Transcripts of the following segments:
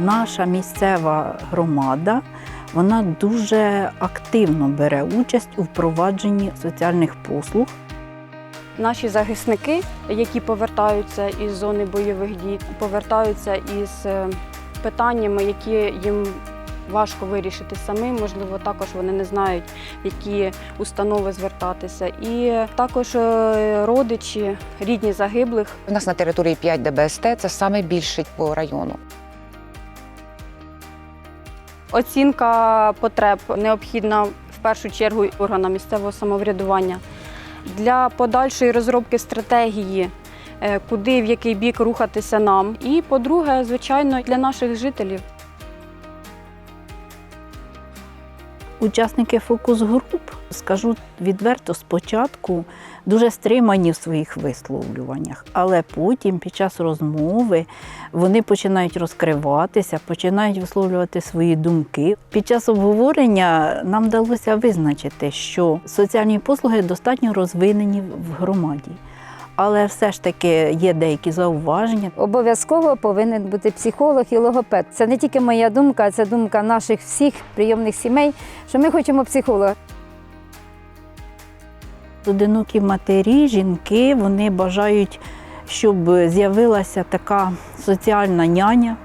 Наша місцева громада вона дуже активно бере участь у впровадженні соціальних послуг. Наші захисники, які повертаються із зони бойових дій, повертаються із е, питаннями, які їм важко вирішити самим. Можливо, також вони не знають, які установи звертатися. І також е, родичі, рідні загиблих У нас на території 5 ДБСТ це саме більше по району. Оцінка потреб необхідна в першу чергу органам місцевого самоврядування для подальшої розробки стратегії, е, куди в який бік рухатися нам. І по-друге, звичайно, для наших жителів. Учасники фокус-груп, скажу відверто, спочатку дуже стримані в своїх висловлюваннях, але потім, під час розмови, вони починають розкриватися, починають висловлювати свої думки. Під час обговорення нам вдалося визначити, що соціальні послуги достатньо розвинені в громаді. Але все ж таки є деякі зауваження. Обов'язково повинен бути психолог і логопед. Це не тільки моя думка, це думка наших всіх прийомних сімей, що ми хочемо психолога. Одинокі матері, жінки, вони бажають, щоб з'явилася така соціальна няня,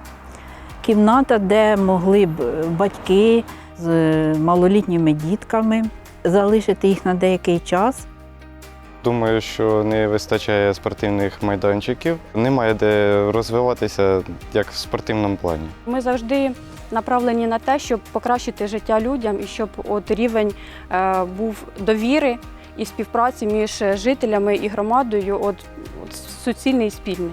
кімната, де могли б батьки з малолітніми дітками залишити їх на деякий час. Думаю, що не вистачає спортивних майданчиків. Немає де розвиватися як в спортивному плані. Ми завжди направлені на те, щоб покращити життя людям і щоб от рівень е, був довіри і співпраці між жителями і громадою от, от суцільний і спільний.